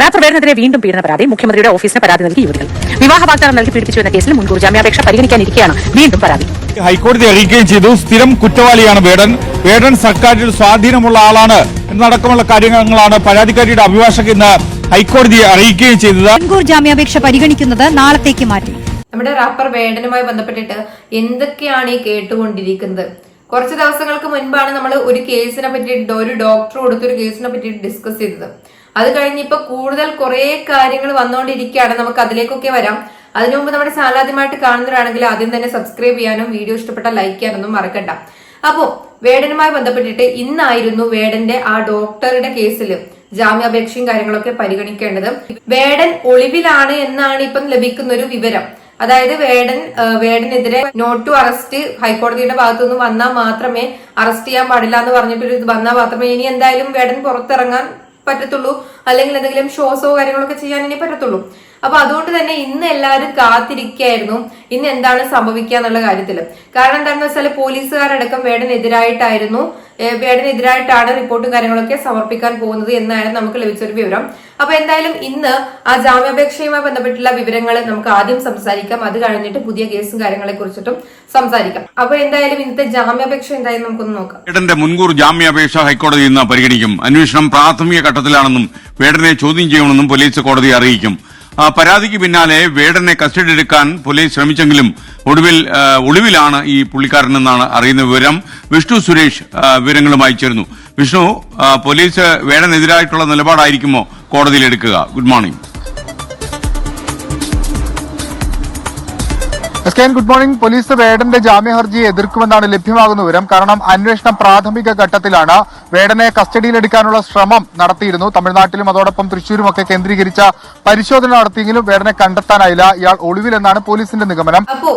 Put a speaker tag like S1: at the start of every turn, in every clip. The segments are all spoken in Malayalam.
S1: റാപ്പർ വേടനെതിരെ വീണ്ടും പീഡന പരാതി മുഖ്യമന്ത്രിയുടെ ഓഫീസിന് പരാതി നൽകി യുവതികൾ. വിവാഹ വാഗ്ദാനം നൽകി പീഡിപ്പിച്ചു എന്ന കേസിൽ മുൻകൂർ ജാമ്യാപേക്ഷ പരിഗണിക്കാനിരിക്കെയാണ് വീണ്ടും പരാതി.
S2: ഹൈക്കോടതി അറിയിക്കുകയും ചെയ്തു സ്ഥിരം കുറ്റവാളിയാണ് വേടൻ. വേടൻ സർക്കാരിൽ സ്വാധീനമുള്ള ആളാണ്. എന്നടക്കമുള്ള കാര്യങ്ങളാണ് പരാതിക്കാരിയുടെ അഭിഭാഷകൻ ഇന്ന് ഹൈക്കോടതിയെ അറിയിക്കുകയും ചെയ്തത്.
S3: മുൻകൂർ ജാമ്യാപേക്ഷ പരിഗണിക്കുന്നത് നാളത്തേക്ക് മാറ്റി.
S4: നമ്മുടെ റാപ്പർ വേടനുമായി ബന്ധപ്പെട്ടിട്ട് എന്തൊക്കെയാണ് ഈ കേട്ടുകൊണ്ടിരിക്കുന്നത്? കുറച്ച് ദിവസങ്ങൾക്ക് മുൻപാണ് നമ്മൾ ഒരു കേസിനെ പറ്റിയിട്ട് ഒരു ഡോക്ടർ കൊടുത്തൊരു കേസിനെ പറ്റിയിട്ട് ഡിസ്കസ് ചെയ്തത്. അത് കഴിഞ്ഞിപ്പോ കൂടുതൽ കുറെ കാര്യങ്ങൾ വന്നുകൊണ്ടിരിക്കുകയാണ് നമുക്ക് അതിലേക്കൊക്കെ വരാം. അതിനു മുമ്പ് നമ്മുടെ ചാനൽ ആദ്യമായിട്ട് കാണുന്നവരാണെങ്കിൽ ആദ്യം തന്നെ സബ്സ്ക്രൈബ് ചെയ്യാനും വീഡിയോ ഇഷ്ടപ്പെട്ട ലൈക്ക് ചെയ്യാനൊന്നും മറക്കണ്ട. അപ്പോ വേടനുമായി ബന്ധപ്പെട്ടിട്ട് ഇന്നായിരുന്നു വേടന്റെ ആ ഡോക്ടറുടെ കേസിൽ ജാമ്യാപേക്ഷയും കാര്യങ്ങളൊക്കെ പരിഗണിക്കേണ്ടത്. വേടൻ ഒളിവിലാണ് എന്നാണ് ഇപ്പം ലഭിക്കുന്ന ഒരു വിവരം. അതായത് വേടൻ വേടനെതിരെ നോട്ട് ടു അറസ്റ്റ് ഹൈക്കോടതിയുടെ ഭാഗത്തുനിന്ന് വന്നാൽ മാത്രമേ അറസ്റ്റ് ചെയ്യാൻ പാടില്ല എന്ന് പറഞ്ഞിട്ടൊരു ഇത് വന്നാൽ മാത്രമേ ഇനി എന്തായാലും വേടൻ പുറത്തിറങ്ങാൻ പറ്റത്തുള്ളൂ. അല്ലെങ്കിൽ എന്തെങ്കിലും ഷോസോ കാര്യങ്ങളൊക്കെ ചെയ്യാൻ ഇനി പറ്റത്തുള്ളൂ. അപ്പൊ അതുകൊണ്ട് തന്നെ ഇന്ന് എല്ലാവരും കാത്തിരിക്കായിരുന്നു. ഇന്ന് എന്താണ് സംഭവിക്കുക എന്നുള്ള കാര്യത്തിൽ കാരണം എന്താണെന്ന് വെച്ചാൽ പോലീസുകാരടക്കം വേടനെതിരായിട്ടായിരുന്നു. വേടനെതിരായിട്ടാണ് റിപ്പോർട്ടും കാര്യങ്ങളൊക്കെ സമർപ്പിക്കാൻ പോകുന്നത് എന്നായിരുന്നു നമുക്ക് ലഭിച്ചൊരു വിവരം. അപ്പൊ എന്തായാലും ഇന്ന് ആ ജാമ്യാപേക്ഷയുമായി ബന്ധപ്പെട്ടുള്ള വിവരങ്ങൾ നമുക്ക് ആദ്യം സംസാരിക്കാം. അത് കഴിഞ്ഞിട്ട് പുതിയ കേസും കാര്യങ്ങളെ കുറിച്ചിട്ടും സംസാരിക്കാം. അപ്പൊ എന്തായാലും ഇന്നത്തെ ജാമ്യാപേക്ഷ എന്തായാലും നമുക്കൊന്ന് നോക്കാം.
S5: മുൻകൂർ ജാമ്യാപേക്ഷ ഹൈക്കോടതി ഇന്ന് പരിഗണിക്കും. അന്വേഷണം പ്രാഥമിക ഘട്ടത്തിലാണെന്നും വേടനെ ചോദ്യം ചെയ്യണമെന്നും പോലീസ് കോടതി അറിയിക്കും. പരാതിക്ക് പിന്നാലെ വേടനെ കസ്റ്റഡിയെടുക്കാൻ പോലീസ് ശ്രമിച്ചെങ്കിലും ഒടുവിൽ ഒളിവിലാണ് ഈ പുള്ളിക്കാരനെന്നാണ് അറിയുന്ന വിവരം. വിഷ്ണു സുരേഷ് വിവരങ്ങളുമായി ചേർന്നു വിഷ്ണു പോലീസ് വേടനെതിരായിട്ടുള്ള നിലപാടായിരിക്കുമോ കോടതിയിൽ എടുക്കുക? Good morning.
S6: S K good morning. Police വേടന്റെ ജാമ്യഹർജിയെ എതിർക്കുമെന്നാണ് ലഭ്യമാകുന്ന വിവരം. കാരണം അന്വേഷണം പ്രാഥമിക ഘട്ടത്തിലാണ്. വേടനെ കസ്റ്റഡിയിലെടുക്കാനുള്ള ശ്രമം നടത്തിയിരുന്നു. തമിഴ്നാട്ടിലും അതോടൊപ്പം തൃശൂരും ഒക്കെ കേന്ദ്രീകരിച്ച പരിശോധന നടത്തിയെങ്കിലും വേടനെ കണ്ടെത്താനായില്ല. ഇയാൾ ഒളിവിലെന്നാണ് പോലീസിന്റെ നിഗമനം.
S4: അപ്പോ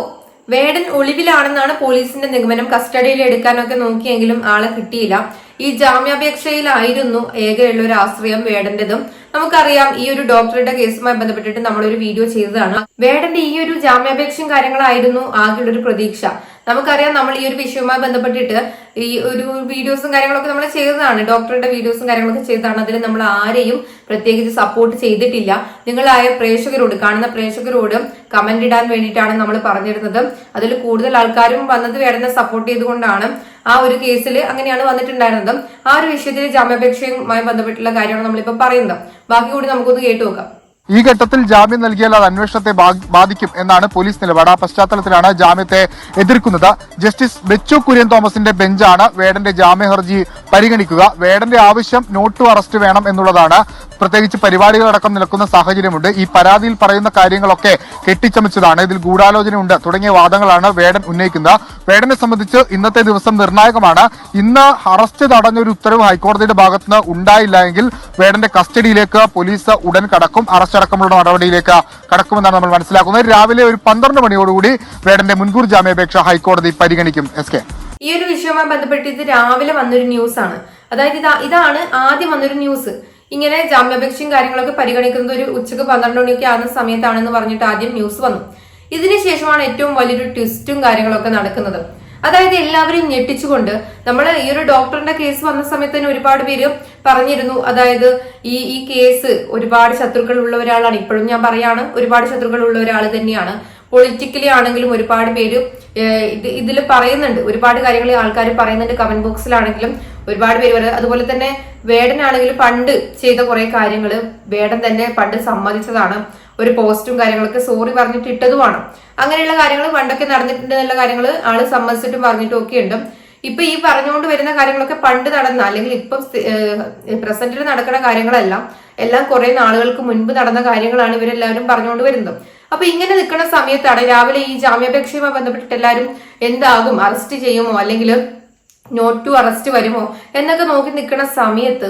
S4: വേടൻ ഒളിവിലാണെന്നാണ് പോലീസിന്റെ നിഗമനം. കസ്റ്റഡിയിൽ എടുക്കാനൊക്കെ നോക്കിയെങ്കിലും ആളെ കിട്ടിയില്ല. ഈ ജാമ്യാപേക്ഷയിലായിരുന്നു ഏകയുള്ള ഒരു ആശ്രയം വേടന്റേതും. നമുക്കറിയാം ഈ ഒരു ഡോക്ടറുടെ കേസുമായി ബന്ധപ്പെട്ടിട്ട് നമ്മളൊരു വീഡിയോ ചെയ്തതാണ്. വേടന്റെ ഈ ഒരു ജാമ്യാപേക്ഷയും കാര്യങ്ങളായിരുന്നു ആകെയുള്ള ഒരു പ്രതീക്ഷ. നമുക്കറിയാം നമ്മൾ ഈ ഒരു വിഷയവുമായി ബന്ധപ്പെട്ടിട്ട് ഈ ഒരു വീഡിയോസും കാര്യങ്ങളൊക്കെ നമ്മൾ ചെയ്തതാണ്. ഡോക്ടറുടെ വീഡിയോസും കാര്യങ്ങളൊക്കെ ചെയ്തതാണ്. അതിൽ നമ്മൾ ആരെയും പ്രത്യേകിച്ച് സപ്പോർട്ട് ചെയ്തിട്ടില്ല. നിങ്ങളായ പ്രേക്ഷകരോട് കാണുന്ന പ്രേക്ഷകരോട് കമന്റ് ഇടാൻ വേണ്ടിയിട്ടാണ് നമ്മൾ പറഞ്ഞിരുന്നത്. അതിൽ കൂടുതൽ ആൾക്കാരും വന്നത് വേടനെ സപ്പോർട്ട് ചെയ്തുകൊണ്ടാണ് ആ ഒരു കേസിൽ അങ്ങനെയാണ് വന്നിട്ടുണ്ടായിരുന്നത്. ആ ഒരു വിഷയത്തിൽ ജാമ്യാപേക്ഷയുമായി ബന്ധപ്പെട്ടുള്ള കാര്യമാണ് നമ്മളിപ്പോ പറയുന്നത്. ബാക്കി കൂടി നമുക്കൊന്ന് കേട്ടു നോക്കാം.
S6: ഈ ഘട്ടത്തിൽ ജാമ്യം നൽകിയാൽ അത് അന്വേഷണത്തെ ബാധിക്കും എന്നാണ് പോലീസ് നിലപാട്. ആ പശ്ചാത്തലത്തിലാണ് ജാമ്യത്തെ എതിർക്കുന്നത്. ജസ്റ്റിസ് ബെച്ചു കുര്യൻ തോമസിന്റെ ബെഞ്ചാണ് വേടന്റെ ജാമ്യ ഹർജി പരിഗണിക്കുക. വേടന്റെ ആവശ്യം നോട്ടു അറസ്റ്റ് വേണം എന്നുള്ളതാണ്. പ്രത്യേകിച്ച് പരിപാടികളടക്കം നിൽക്കുന്ന സാഹചര്യമുണ്ട്. ഈ പരാതിയിൽ പറയുന്ന കാര്യങ്ങളൊക്കെ കെട്ടിച്ചമച്ചതാണ്. ഇതിൽ ഗൂഢാലോചനയുണ്ട്. തുടങ്ങിയ വാദങ്ങളാണ് വേടൻ ഉന്നയിക്കുന്നത്. വേടനെ സംബന്ധിച്ച് ഇന്നത്തെ ദിവസം നിർണായകമാണ്. ഇന്ന് അറസ്റ്റ് തടഞ്ഞൊരു ഉത്തരവ് ഹൈക്കോടതിയുടെ ഭാഗത്തുനിന്ന് ഉണ്ടായില്ല വേടന്റെ കസ്റ്റഡിയിലേക്ക് പോലീസ് ഉടൻ കടക്കും. അറസ്റ്റ് അടക്കമുള്ള നടപടിയിലേക്ക് കടക്കുമെന്നാണ് നമ്മൾ മനസ്സിലാക്കുന്നത്. രാവിലെ ഒരു പന്ത്രണ്ട് മണിയോടുകൂടി വേടന്റെ മുൻകൂർ ജാമ്യാപേക്ഷ ഹൈക്കോടതി പരിഗണിക്കും. S K.
S4: ഈ ഒരു വിഷയവുമായി ബന്ധപ്പെട്ട് ഇത് രാവിലെ വന്നൊരു ന്യൂസ് ആണ് അതായത് ഇതാ ഇതാണ് ആദ്യം വന്നൊരു ന്യൂസ്. ഇങ്ങനെ ജാമ്യാപേക്ഷയും കാര്യങ്ങളൊക്കെ പരിഗണിക്കുന്നത് ഒരു ഉച്ചയ്ക്ക് പന്ത്രണ്ട് മണിയൊക്കെ ആകുന്ന സമയത്താണെന്ന് പറഞ്ഞിട്ട് ആദ്യം ന്യൂസ് വന്നു. ഇതിനുശേഷമാണ് ഏറ്റവും വലിയൊരു ട്വിസ്റ്റും കാര്യങ്ങളൊക്കെ നടക്കുന്നത്. അതായത് എല്ലാവരും ഞെട്ടിച്ചുകൊണ്ട് നമ്മൾ ഈ ഒരു ഡോക്ടറിന്റെ കേസ് വന്ന സമയത്ത് തന്നെ ഒരുപാട് പേര് പറഞ്ഞിരുന്നു. അതായത് ഈ ഈ കേസ് ഒരുപാട് ശത്രുക്കൾ ഉള്ള ഒരാളാണ്. ഇപ്പോഴും ഞാൻ പറയാണ് ഒരുപാട് ശത്രുക്കൾ ഉള്ള ഒരാൾ തന്നെയാണ്. പൊളിറ്റിക്കലി ആണെങ്കിലും ഒരുപാട് പേര് ഇത് ഇതിൽ പറയുന്നുണ്ട്. ഒരുപാട് കാര്യങ്ങൾ ആൾക്കാർ പറയുന്നുണ്ട് കമന്റ് ബോക്സിലാണെങ്കിലും ഒരുപാട് പേര് പറയുന്നത് അതുപോലെ തന്നെ വേടനാണെങ്കിലും പണ്ട് ചെയ്ത കുറെ കാര്യങ്ങൾ വേടൻ തന്നെ പണ്ട് സമ്മതിച്ചതാണ്. ഒരു പോസ്റ്റും കാര്യങ്ങളൊക്കെ സോറി പറഞ്ഞിട്ട് ഇട്ടതുമാണ്. അങ്ങനെയുള്ള കാര്യങ്ങൾ പണ്ടൊക്കെ നടന്നിട്ടുണ്ട് എന്നുള്ള കാര്യങ്ങൾ ആൾ സമ്മതിച്ചിട്ടും പറഞ്ഞിട്ടും ഒക്കെ ഉണ്ട്. ഇപ്പൊ ഈ പറഞ്ഞുകൊണ്ട് വരുന്ന കാര്യങ്ങളൊക്കെ പണ്ട് നടന്ന അല്ലെങ്കിൽ ഇപ്പം പ്രസന്റിൽ നടക്കുന്ന കാര്യങ്ങളെല്ലാം. എല്ലാം കുറെ നാളുകൾക്ക് മുൻപ് നടന്ന കാര്യങ്ങളാണ് ഇവരെല്ലാവരും പറഞ്ഞുകൊണ്ട് വരുന്നത്. അപ്പൊ ഇങ്ങനെ നിൽക്കുന്ന സമയത്താണ് രാവിലെ ഈ ജാമ്യാപേക്ഷയുമായി ബന്ധപ്പെട്ടിട്ട് എല്ലാവരും എന്താകും? അറസ്റ്റ് ചെയ്യുമോ? അല്ലെങ്കിൽ നോട്ട് ടു അറസ്റ്റ് വരുമോ? എന്നൊക്കെ നോക്കി നിൽക്കുന്ന സമയത്ത്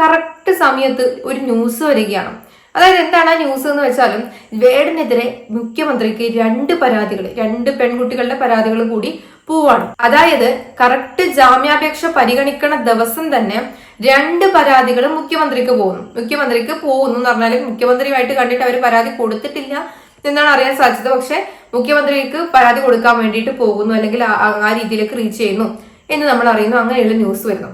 S4: കറക്റ്റ് സമയത്ത് ഒരു ന്യൂസ് വരികയാണ്. അതായത് എന്താണ് ആ ന്യൂസ് എന്ന് വെച്ചാലും വേടനെതിരെ മുഖ്യമന്ത്രിക്ക് രണ്ട് പരാതികൾ രണ്ട് പെൺകുട്ടികളുടെ പരാതികൾ കൂടി പോവാണ്. അതായത് കറക്റ്റ് ജാമ്യാപേക്ഷ പരിഗണിക്കണ ദിവസം തന്നെ രണ്ട് പരാതികൾ മുഖ്യമന്ത്രിക്ക് പോകുന്നു. മുഖ്യമന്ത്രിക്ക് പോകുന്നു എന്ന് പറഞ്ഞാൽ മുഖ്യമന്ത്രിയുമായിട്ട് കണ്ടിട്ട് അവർ പരാതി കൊടുത്തിട്ടില്ല. എന്നാണ് അറിയാൻ സാധിച്ചത്. പക്ഷെ മുഖ്യമന്ത്രിക്ക് പരാതി കൊടുക്കാൻ വേണ്ടിയിട്ട് പോകുന്നു അല്ലെങ്കിൽ ആ- രീതിയിലേക്ക് റീച്ച് ചെയ്യുന്നു എന്ന് നമ്മൾ അറിയുന്നു. അങ്ങനെയുള്ള ന്യൂസ് വരുന്നു.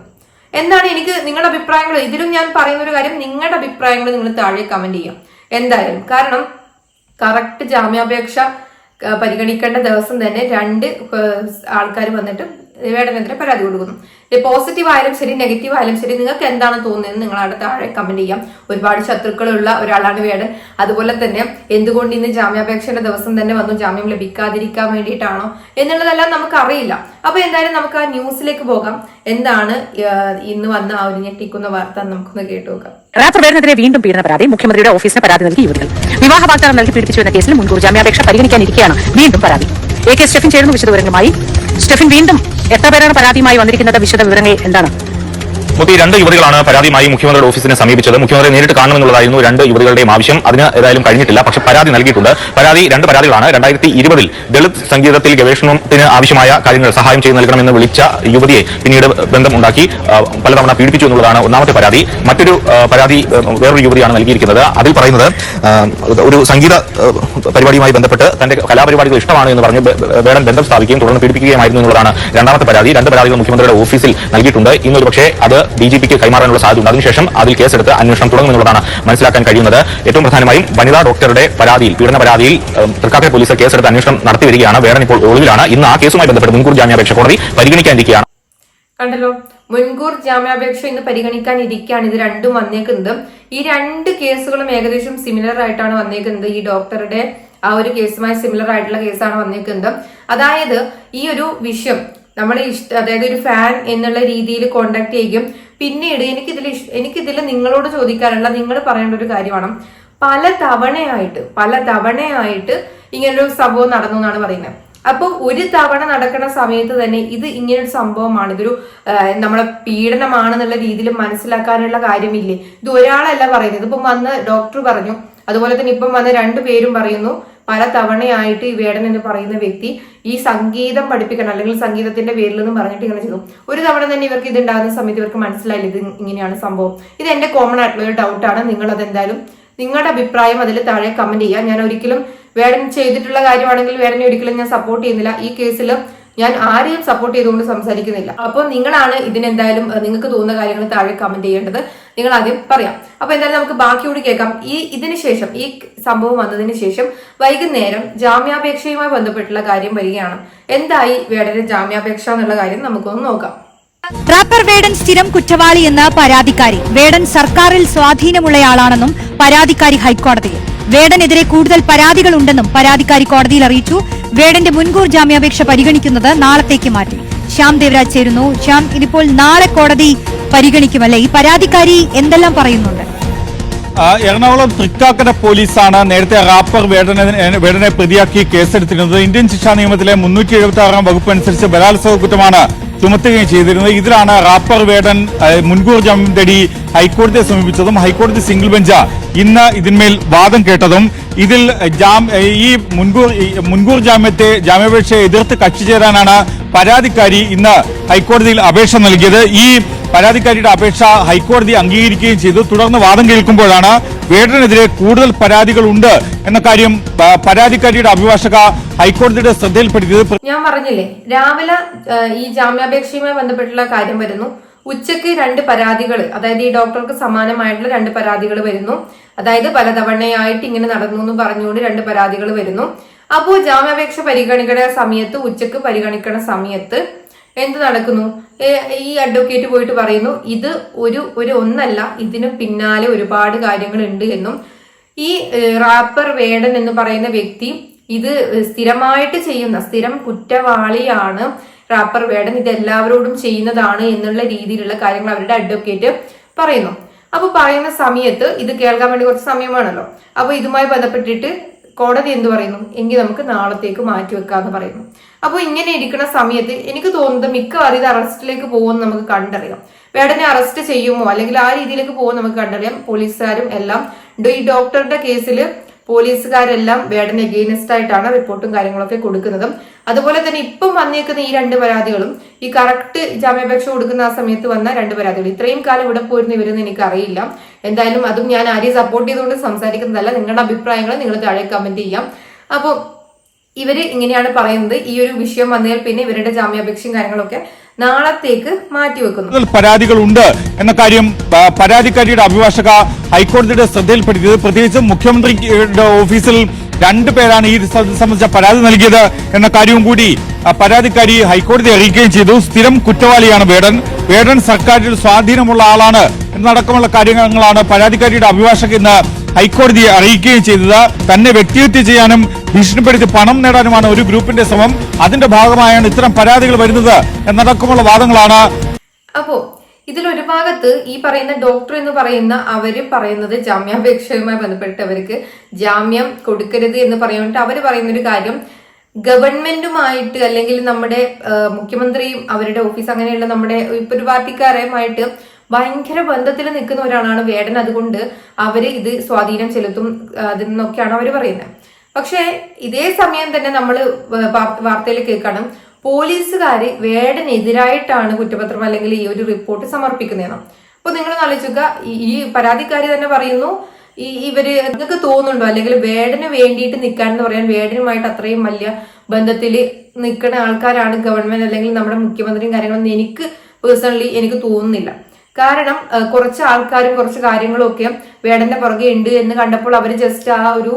S4: എന്താണ് എനിക്ക് നിങ്ങളുടെ അഭിപ്രായങ്ങൾ? ഇതിലും ഞാൻ പറയുന്ന ഒരു കാര്യം നിങ്ങളുടെ അഭിപ്രായങ്ങൾ നിങ്ങൾ താഴെ കമന്റ് ചെയ്യാം. എന്തായാലും. കാരണം കറക്റ്റ് ജാമ്യാപേക്ഷ പരിഗണിക്കേണ്ട ദിവസം തന്നെ രണ്ട് ആൾക്കാർ വന്നിട്ട് വേടനെതിരെ പരാതി കൊടുക്കുന്നു. പോസിറ്റീവ് ആയാലും ശരി നെഗറ്റീവ് ആയാലും ശരി നിങ്ങൾക്ക് എന്താണ് തോന്നുന്നത് നിങ്ങൾ അവിടെ താഴെ കമന്റ് ചെയ്യാം. ഒരുപാട് ശത്രുക്കളുള്ള ഒരാളാണ് വേടൻ അതുപോലെ തന്നെ എന്തുകൊണ്ട് ഇന്ന് ജാമ്യാപേക്ഷയുടെ ദിവസം തന്നെ വന്നു ജാമ്യം ലഭിക്കാതിരിക്കാൻ വേണ്ടിയിട്ടാണോ എന്നുള്ളതെല്ലാം നമുക്ക് അറിയില്ല. അപ്പൊ എന്തായാലും നമുക്ക് ആ ന്യൂസിലേക്ക് പോകാം. എന്താണ് ഇന്ന് വന്ന ആ ഒരു ഞെട്ടിക്കുന്ന വാർത്ത നമുക്കൊന്ന് കേട്ടു നോക്കാം.
S1: വേടനെതിരെ വീണ്ടും പീഡന പരാതി മുഖ്യമന്ത്രിയുടെ ഓഫീസിന് പരാതി നൽകി യുവതികൾ. വിവാഹ വാഗ്ദാനം നൽകി പീഡിപ്പിച്ചു എന്ന കേസിൽ മുൻകൂർ ജാമ്യാപേക്ഷ പരിഗണിക്കാനിരിക്കെയാണ് വീണ്ടും പരാതി. എ കെ സ്റ്റെഫിൻ ചേർന്ന് വിശദവിവരങ്ങളുമായി സ്റ്റെഫിൻ വീണ്ടും എത്ര പേരാണ് പരാതിയുമായി വന്നിരിക്കുന്നത്? വിശദ വിവരങ്ങൾ എന്താണ്?
S7: മുത്തി രണ്ട് യുവതികളാണ് പരാതിയുമായി മുഖ്യമന്ത്രിയുടെ ഓഫീസിനെ സമീപിച്ചത്. മുഖ്യമന്ത്രി നേരിട്ട് കാണണമെന്നുള്ളതായിരുന്നു രണ്ട് യുവതികളുടെയും ആവശ്യം. അതിന് ഏതായാലും കഴിഞ്ഞിട്ടില്ല. പക്ഷേ പരാതി നൽകിയിട്ടുണ്ട്. പരാതി രണ്ട് പരാതികളാണ്. രണ്ടായിരത്തി ഇരുപതിൽ ദളിത് സംഗീതത്തിൽ ഗവേഷണത്തിന് ആവശ്യമായ കാര്യങ്ങൾ സഹായം ചെയ്ത് നൽകണമെന്ന് വിളിച്ച യുവതിയെ പിന്നീട് ബന്ധമുണ്ടാക്കി പലതവണ പീഡിപ്പിച്ചു എന്നുള്ളതാണ് ഒന്നാമത്തെ പരാതി. മറ്റൊരു പരാതി വേറൊരു യുവതിയാണ് നൽകിയിരിക്കുന്നത്. അതിൽ പറയുന്നത് ഒരു സംഗീത പരിപാടിയുമായി ബന്ധപ്പെട്ട് തന്റെ കലാപരിപാടികൾ ഇഷ്ടമാണ് എന്ന് പറഞ്ഞ് വേടൻ ബന്ധം സ്ഥാപിക്കുകയും തുടർന്ന് പീഡിപ്പിക്കുകയുമായിരുന്നു എന്നുള്ളതാണ് രണ്ടാമത്തെ പരാതി. രണ്ട് പരാതികൾ മുഖ്യമന്ത്രിയുടെ ഓഫീസിൽ നൽകിയിട്ടുണ്ട്. ഇന്നൊരു പക്ഷേ അത് ഡി ജി പിക്ക് കൈമാറാനുള്ള സാധ്യതയുണ്ട്. അതിനുശേഷം അതിൽ കേസെടുത്ത് അന്വേഷണം തുടങ്ങുമെന്നുള്ളതാണ് മനസ്സിലാക്കാൻ കഴിയുന്നത്. ഏറ്റവും പ്രധാനമായും വനിതാ ഡോക്ടറുടെ പരാതിയിൽ പീഡന പരാതിയിൽ തൃക്കാക്കര പോലീസ് കേസെടുത്ത് അന്വേഷണം നടത്തി വരികയാണ് വേറെ ഇപ്പോൾ ഒളിവിലാണ്. ഇന്ന് ആ കേസുമായി ബന്ധപ്പെട്ട് മുൻകൂർ ജാമ്യാപേക്ഷ കോടതി പരിഗണിക്കാനിരിക്കുകയാണ്.
S4: കണ്ടല്ലോ? മുൻകൂർ ജാമ്യാപേക്ഷ ഇന്ന് പരിഗണിക്കാൻ ഇരിക്കുകയാണ് ഇത് രണ്ടും വന്നേക്കുന്നത്. ഈ രണ്ട് കേസുകളും ഏകദേശം സിമിലർ ആയിട്ടാണ് വന്നേക്കുന്നത്. ഈ ഡോക്ടറുടെ ആ ഒരു കേസുമായി സിമിലർ ആയിട്ടുള്ള കേസാണ് വന്നേക്കുന്നത്. അതായത് ഈ ഒരു വിഷയം നമ്മൾ ഇഷ്ട അതായത് ഒരു ഫാൻ എന്നുള്ള രീതിയിൽ കോണ്ടാക്ട് ചെയ്യും. പിന്നീട് എനിക്കിതിൽ എനിക്കിതിൽ നിങ്ങളോട് ചോദിക്കാനുള്ള നിങ്ങൾ പറയേണ്ട ഒരു കാര്യമാണ്. പല തവണയായിട്ട് പല തവണയായിട്ട് ഇങ്ങനൊരു സംഭവം നടന്നു എന്നാണ് പറയുന്നത്. അപ്പോൾ ഒരു തവണ നടക്കുന്ന സമയത്ത് തന്നെ ഇത് ഇങ്ങനൊരു സംഭവമാണ്. ഇതൊരു നമ്മളെ പീഡനമാണെന്നുള്ള രീതിയിൽ മനസ്സിലാക്കാനുള്ള കാര്യമില്ലേ? ഇത് ഒരാളല്ല പറയുന്നത്. ഇപ്പം വന്ന് ഡോക്ടർ പറഞ്ഞു. അതുപോലെ തന്നെ ഇപ്പം വന്ന് രണ്ടു പേരും പറയുന്നു. പല തവണയായിട്ട് ഈ വേടൻ എന്ന് പറയുന്ന വ്യക്തി ഈ സംഗീതം പഠിപ്പിക്കണം അല്ലെങ്കിൽ സംഗീതത്തിന്റെ പേരിൽ എന്ന് പറഞ്ഞിട്ട് ഇങ്ങനെ ചെയ്തു. ഒരു തവണ തന്നെ ഇവർക്ക് ഇത് ഉണ്ടാകുന്ന സമയത്ത് ഇവർക്ക് മനസ്സിലായില്ല ഇത് ഇങ്ങനെയാണ് സംഭവം. ഇത് എന്റെ കോമൺ ആയിട്ടുള്ള ഒരു ഡൗട്ടാണ് നിങ്ങൾ അതെന്തായാലും നിങ്ങളുടെ അഭിപ്രായം അതിൽ താഴെ കമന്റ് ചെയ്യാം ഞാൻ ഒരിക്കലും വേടൻ ചെയ്തിട്ടുള്ള കാര്യമാണെങ്കിൽ വേടനെ ഒരിക്കലും ഞാൻ സപ്പോർട്ട് ചെയ്യുന്നില്ല. ഈ കേസിൽ ഞാൻ ആരെയും സപ്പോർട്ട് ചെയ്തുകൊണ്ട് സംസാരിക്കുന്നില്ല. അപ്പോൾ നിങ്ങളാണ് ഇതിനെന്തായാലും നിങ്ങൾക്ക് തോന്നുന്ന കാര്യങ്ങൾ താഴെ കമന്റ് ചെയ്യേണ്ടത്. നിങ്ങൾ ആദ്യം പറയാം. അപ്പൊ എന്തായാലും നമുക്ക് ബാക്കിയോട് കേൾക്കാം. ഈ ഇതിന് ശേഷം ഈ സംഭവം വന്നതിന് ശേഷം വൈകുന്നേരം ജാമ്യാപേക്ഷയുമായി ബന്ധപ്പെട്ടുള്ള കാര്യം വരികയാണ്. എന്തായി വേടന്റെ ജാമ്യാപേക്ഷ എന്നുള്ള കാര്യം നമുക്കൊന്ന് നോക്കാം.
S3: റാപ്പർ വേടൻ സ്ഥിരം കുറ്റവാളി എന്ന പരാതിക്കാരി. വേടൻ സർക്കാരിൽ സ്വാധീനമുള്ളയാളാണെന്നും പരാതിക്കാരി ഹൈക്കോടതിയിൽ. വേടനെതിരെ കൂടുതൽ പരാതികൾ ഉണ്ടെന്നും പരാതിക്കാരി കോടതിയിൽ അറിയിച്ചു. വേടന്റെ മുൻകൂർ ജാമ്യാപേക്ഷ പരിഗണിക്കുന്നത് നാളത്തേക്ക് മാറ്റി. ശ്യാം ദേവരാജ് ചേരുന്നു. ശ്യാം ഇതിപ്പോൾ നാളെ കോടതി പരിഗണിക്കുമല്ലേ? ഈ പരാതിക്കാരി എന്തെല്ലാം പറയുന്നുണ്ട്?
S2: എറണാകുളം തൃക്കാക്കര പോലീസാണ് നേരത്തെ റാപ്പർ വേടനെ വേടനെ പ്രതിയാക്കി കേസെടുത്തിരുന്നത്. ഇന്ത്യൻ ശിക്ഷാ നിയമത്തിലെ മുന്നൂറ്റി എഴുപത്തി ആറാം വകുപ്പ് അനുസരിച്ച് ബലാത്സംഗ കുറ്റമാണ് ചുമത്തുകയും ചെയ്തിരുന്നത്. ഇതിലാണ് റാപ്പർ വേടൻ മുൻകൂർ ജാമ്യം തേടി ഹൈക്കോടതിയെ സമീപിച്ചതും ഹൈക്കോടതി സിംഗിൾ ബെഞ്ച് ഇന്ന് ഇതിന്മേൽ വാദം കേട്ടതും. ഇതിൽ ജാം ഈ മുൻകൂർ മുൻകൂർ ജാമ്യത്തെ ജാമ്യാപേക്ഷയെ എതിർത്ത് കക്ഷി ചേരാനാണ് പരാതിക്കാരി ഇന്ന് ഹൈക്കോടതിയിൽ അപേക്ഷ നൽകിയത്. ഈ പരാതിക്കാരിയുടെ അപേക്ഷ ഹൈക്കോടതി അംഗീകരിക്കുകയും ചെയ്തു. തുടർന്ന് വാദം കേൾക്കുമ്പോഴാണ് വേടനെതിരെ കൂടുതൽ പരാതികൾ ഉണ്ട് എന്ന കാര്യം പരാതിക്കാരിയുടെ അഭിഭാഷക ഹൈക്കോടതിയുടെ ശ്രദ്ധയിൽപ്പെടുത്തിയത്
S4: ഞാൻ പറഞ്ഞില്ലേ രാവിലെ ഈ ജാമ്യാപേക്ഷയുമായി ബന്ധപ്പെട്ടുള്ള കാര്യം വരുന്നു. ഉച്ചയ്ക്ക് രണ്ട് പരാതികൾ അതായത് ഈ ഡോക്ടർക്ക് സമാനമായിട്ടുള്ള രണ്ട് പരാതികൾ വരുന്നു. അതായത് പലതവണയായിട്ട് ഇങ്ങനെ നടന്നു എന്ന് പറഞ്ഞുകൊണ്ട് രണ്ട് പരാതികൾ വരുന്നു. അപ്പോൾ ജാമ്യാപേക്ഷ പരിഗണിക്കുന്ന സമയത്ത് ഉച്ചയ്ക്ക് പരിഗണിക്കുന്ന സമയത്ത് എന്ത് നടക്കുന്നു? ഈ അഡ്വക്കേറ്റ് പോയിട്ട് പറയുന്നു ഇത് ഒരു ഒരു ഒന്നല്ല ഇതിന് പിന്നാലെ ഒരുപാട് കാര്യങ്ങൾ ഉണ്ട് എന്നും. ഈ റാപ്പർ വേടൻ എന്ന് പറയുന്ന വ്യക്തി ഇത് സ്ഥിരമായിട്ട് ചെയ്യുന്ന സ്ഥിരം കുറ്റവാളിയാണ് റാപ്പർ വേടൻ. ഇത് എല്ലാവരോടും ചെയ്യുന്നതാണ് എന്നുള്ള രീതിയിലുള്ള കാര്യങ്ങൾ അവരുടെ അഡ്വക്കേറ്റ് പറയുന്നു. അപ്പൊ പറയുന്ന സമയത്ത് ഇത് കേൾക്കാൻ വേണ്ടി കുറച്ച് സമയമാണല്ലോ. അപ്പൊ ഇതുമായി ബന്ധപ്പെട്ടിട്ട് കോടതി എന്ത് പറയുന്നു? എങ്കിൽ നമുക്ക് നാളത്തേക്ക് വെക്കാന്ന് പറയുന്നു. അപ്പോൾ ഇങ്ങനെ ഇരിക്കുന്ന സമയത്ത് എനിക്ക് തോന്നുന്നത് മിക്കവാറും ഇത് അറസ്റ്റിലേക്ക് പോകുമെന്ന് നമുക്ക് കണ്ടറിയാം. വേടനെ അറസ്റ്റ് ചെയ്യുമോ? അല്ലെങ്കിൽ ആ രീതിയിലേക്ക് പോകുമെന്ന് നമുക്ക് കണ്ടറിയാം. പോലീസുകാരും എല്ലാം ഈ ഡോക്ടറുടെ കേസിൽ പോലീസുകാരെല്ലാം വേടന് എഗെയിൻസ്റ്റ് ആയിട്ടാണ് റിപ്പോർട്ടും കാര്യങ്ങളൊക്കെ കൊടുക്കുന്നതും. അതുപോലെ തന്നെ ഇപ്പം വന്നേക്കുന്ന ഈ രണ്ട് പരാതികളും ഈ കറക്റ്റ് ജാമ്യാപേക്ഷ കൊടുക്കുന്ന ആ സമയത്ത് വന്ന രണ്ട് പരാതികൾ ഇത്രയും കാലം ഇവിടെ പോയിരുന്നു ഇവരെന്ന് എനിക്ക് അറിയില്ല എന്തായാലും അതും ഞാൻ ആരെയും സപ്പോർട്ട് ചെയ്തുകൊണ്ട് സംസാരിക്കുന്നതല്ല. നിങ്ങളുടെ അഭിപ്രായങ്ങൾ നിങ്ങൾ താഴെ കമന്റ് ചെയ്യാം. അപ്പോൾ ഇവർ ഇങ്ങനെയാണ് പറയുന്നത്. ഈ ഒരു വിഷയം വന്നതിൽ പിന്നെ ഇവരുടെ ജാമ്യാപേക്ഷയും കാര്യങ്ങളൊക്കെ നാളത്തേക്ക് മാറ്റിവെക്കുന്നു
S2: പരാതികളുണ്ട് എന്ന കാര്യം പരാതിക്കാരിയുടെ അഭിഭാഷക ഹൈക്കോടതിയുടെ ശ്രദ്ധയിൽപ്പെടുത്തിയത്. പ്രത്യേകിച്ച് മുഖ്യമന്ത്രിയുടെ ഓഫീസിൽ രണ്ടു പേരാണ് ഈ സംബന്ധിച്ച പരാതി നൽകിയത് എന്ന കാര്യവും കൂടി പരാതിക്കാരി ഹൈക്കോടതി അറിയിക്കുകയും ചെയ്തു. സ്ഥിരം കുറ്റവാളിയാണ് വേടൻ. വേടൻ സർക്കാരിൽ സ്വാധീനമുള്ള ആളാണ് എന്നടക്കമുള്ള കാര്യങ്ങളാണ് പരാതിക്കാരിയുടെ അഭിഭാഷക ഇന്ന് ഹൈക്കോടതിയെ അറിയിക്കുകയും ചെയ്തത്. തന്നെ വ്യക്തിഹത്യ ചെയ്യാനും ഭീഷണിപ്പെടുത്തി പണം നേടാനുമാണ് ഒരു ഗ്രൂപ്പിന്റെ ശ്രമം. അതിന്റെ ഭാഗമായാണ് ഇത്തരം പരാതികൾ വരുന്നത് എന്നടക്കമുള്ള വാദങ്ങളാണ്.
S4: അപ്പോ ഇതിൽ ഒരു ഭാഗത്ത് ഈ പറയുന്ന ഡോക്ടർ എന്ന് പറയുന്ന അവർ പറയുന്നത് ജാമ്യാപേക്ഷയുമായി ബന്ധപ്പെട്ട് അവർക്ക് ജാമ്യം കൊടുക്കരുത് എന്ന് പറയുന്നിട്ട് അവർ പറയുന്ന ഒരു കാര്യം ഗവൺമെന്റുമായിട്ട് അല്ലെങ്കിൽ നമ്മുടെ മുഖ്യമന്ത്രിയും അവരുടെ ഓഫീസ് അങ്ങനെയുള്ള നമ്മുടെ ഒരു പാർട്ടിക്കാരുമായിട്ട് ഭയങ്കര ബന്ധത്തിൽ നിൽക്കുന്ന ഒരാളാണ് വേടൻ. അതുകൊണ്ട് അവർ ഇത് സ്വാധീനം ചെലുത്തും അതിൽ നിന്നൊക്കെയാണ് അവർ പറയുന്നത്. പക്ഷേ ഇതേ സമയം തന്നെ നമ്മൾ വാർത്തയിൽ കേൾക്കണം. പോലീസുകാര് വേടനെതിരായിട്ടാണ് കുറ്റപത്രം അല്ലെങ്കിൽ ഈ ഒരു റിപ്പോർട്ട് സമർപ്പിക്കുന്നതെന്ന്. അപ്പൊ നിങ്ങൾ ആലോചിക്കുക. ഈ- ഈ പരാതിക്കാരി തന്നെ പറയുന്നു ഈ ഇവർ നിങ്ങൾക്ക് തോന്നുന്നുണ്ടോ? അല്ലെങ്കിൽ വേടന് വേണ്ടിയിട്ട് നിൽക്കാൻ എന്ന് പറയാൻ വേടനുമായിട്ട് അത്രയും വലിയ ബന്ധത്തിൽ നിൽക്കുന്ന ആൾക്കാരാണ് ഗവൺമെന്റ് അല്ലെങ്കിൽ നമ്മുടെ മുഖ്യമന്ത്രിയും കാര്യങ്ങളൊന്നും എനിക്ക് പേഴ്സണലി എനിക്ക് തോന്നുന്നില്ല. കാരണം കുറച്ച് ആൾക്കാരും കുറച്ച് കാര്യങ്ങളും ഒക്കെ വേടന്റെ പുറകെ ഉണ്ട് എന്ന് കണ്ടപ്പോൾ അവർ ജസ്റ്റ് ആ ഒരു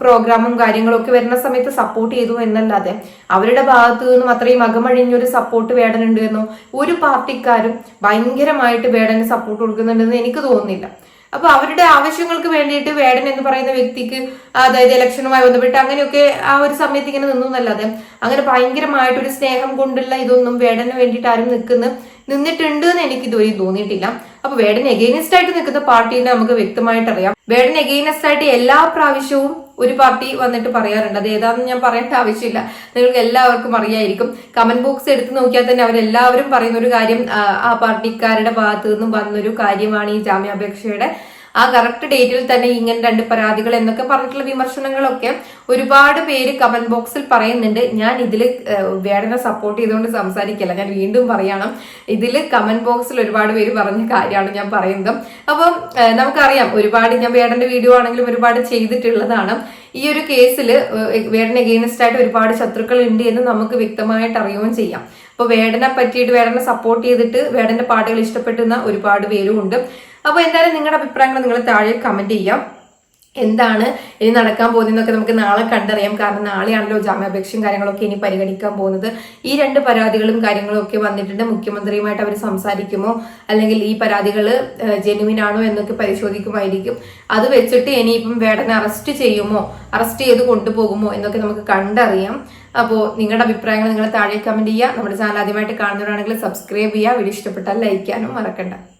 S4: പ്രോഗ്രാമും കാര്യങ്ങളും ഒക്കെ വരുന്ന സമയത്ത് സപ്പോർട്ട് ചെയ്തു എന്നല്ലാതെ അവരുടെ ഭാഗത്തു നിന്നും അത്രയും അകമഴിഞ്ഞൊരു സപ്പോർട്ട് വേടനുണ്ട് എന്നോ ഒരു പാർട്ടിക്കാരും ഭയങ്കരമായിട്ട് വേടന് സപ്പോർട്ട് കൊടുക്കുന്നുണ്ടെന്ന് എനിക്ക് തോന്നുന്നില്ല. അപ്പൊ അവരുടെ ആവശ്യങ്ങൾക്ക് വേണ്ടിയിട്ട് വേടൻ എന്ന് പറയുന്ന വ്യക്തിക്ക് അതായത് ഇലക്ഷനുമായി ബന്ധപ്പെട്ട് അങ്ങനെയൊക്കെ ആ ഒരു സമയത്ത് ഇങ്ങനെ നിന്നു എന്നല്ലാതെ അങ്ങനെ ഭയങ്കരമായിട്ടൊരു സ്നേഹം കൊണ്ടുള്ള ഇതൊന്നും വേടന് വേണ്ടിയിട്ട് ആരും നിൽക്കുന്ന നിന്നിട്ടുണ്ട് എന്ന് എനിക്ക് ഇതുവരെ തോന്നിയിട്ടില്ല. അപ്പൊ വേടൻ എഗെയിനിസ്റ്റ് ആയിട്ട് നിൽക്കുന്ന പാർട്ടീനെ നമുക്ക് വ്യക്തമായിട്ട് അറിയാം വേടൻ എഗെയിനസ്റ്റ് ആയിട്ട് എല്ലാ പ്രാവശ്യവും ഒരു പാർട്ടി വന്നിട്ട് പറയാറുണ്ട്. അത് ഏതാണെന്ന് ഞാൻ പറയേണ്ട ആവശ്യമില്ല. നിങ്ങൾക്ക് എല്ലാവർക്കും അറിയായിരിക്കും. കമന്റ് ബോക്സ് എടുത്ത് നോക്കിയാൽ തന്നെ അവരെല്ലാവരും പറയുന്ന ഒരു കാര്യം ആ, പാർട്ടിക്കാരുടെ ഭാഗത്തു നിന്നും വന്നൊരു കാര്യമാണ് ഈ ജാമ്യാപേക്ഷയുടെ ആ കറക്റ്റ് ഡേറ്റിൽ തന്നെ ഇങ്ങനെ രണ്ട് പരാതികൾ എന്നൊക്കെ പറഞ്ഞിട്ടുള്ള വിമർശനങ്ങളൊക്കെ ഒരുപാട് പേര് കമന്റ് ബോക്സിൽ പറയുന്നുണ്ട്. ഞാൻ ഇതിൽ വേടനെ സപ്പോർട്ട് ചെയ്തുകൊണ്ട് സംസാരിക്കില്ല. ഞാൻ വീണ്ടും പറയണം. ഇതിൽ കമന്റ് ബോക്സിൽ ഒരുപാട് പേര് പറഞ്ഞ കാര്യമാണ് ഞാൻ പറയുന്നത്. അപ്പം നമുക്കറിയാം ഒരുപാട് ഞാൻ വേടന്റെ വീഡിയോ ആണെങ്കിലും ഒരുപാട് ചെയ്തിട്ടുള്ളതാണ്. ഈ ഒരു കേസിൽ വേടന് എഗെയിൻസ്റ്റ് ആയിട്ട് ഒരുപാട് ശത്രുക്കൾ ഉണ്ട് എന്ന് നമുക്ക് വ്യക്തമായിട്ട് അറിയുകയും ചെയ്യാം. അപ്പൊ വേടനെ പറ്റിയിട്ട് വേടനെ സപ്പോർട്ട് ചെയ്തിട്ട് വേടന്റെ പാട്ടുകൾ ഇഷ്ടപ്പെട്ടുന്ന ഒരുപാട് പേരും ഉണ്ട് അപ്പൊ എന്തായാലും നിങ്ങളുടെ അഭിപ്രായങ്ങൾ നിങ്ങൾ താഴെ കമന്റ് ചെയ്യാം. എന്താണ് ഇനി നടക്കാൻ പോകുന്നതെന്നൊക്കെ നമുക്ക് നാളെ കണ്ടറിയാം. കാരണം നാളെയാണല്ലോ ജാമ്യാപേക്ഷയും കാര്യങ്ങളൊക്കെ ഇനി പരിഗണിക്കാൻ പോകുന്നത്. ഈ രണ്ട് പരാതികളും കാര്യങ്ങളും ഒക്കെ വന്നിട്ടുണ്ട്. മുഖ്യമന്ത്രിയുമായിട്ട് അവർ സംസാരിക്കുമോ? അല്ലെങ്കിൽ ഈ പരാതികൾ ജെനുവിൻ ആണോ എന്നൊക്കെ പരിശോധിക്കുമായിരിക്കും. അത് വെച്ചിട്ട് ഇനിയിപ്പം വേടനെ അറസ്റ്റ് ചെയ്യുമോ? അറസ്റ്റ് ചെയ്ത് കൊണ്ടുപോകുമോ എന്നൊക്കെ നമുക്ക് കണ്ടറിയാം. അപ്പോൾ നിങ്ങളുടെ അഭിപ്രായങ്ങൾ നിങ്ങൾ താഴെ കമന്റ് ചെയ്യുക. നമ്മുടെ ചാനൽ ആദ്യമായിട്ട് കാണുന്നവരാണെങ്കിൽ സബ്സ്ക്രൈബ് ചെയ്യുക. വീഡിയോ ഇഷ്ടപ്പെട്ടാൽ ലൈക്ക് ചെയ്യാനും മറക്കണ്ട.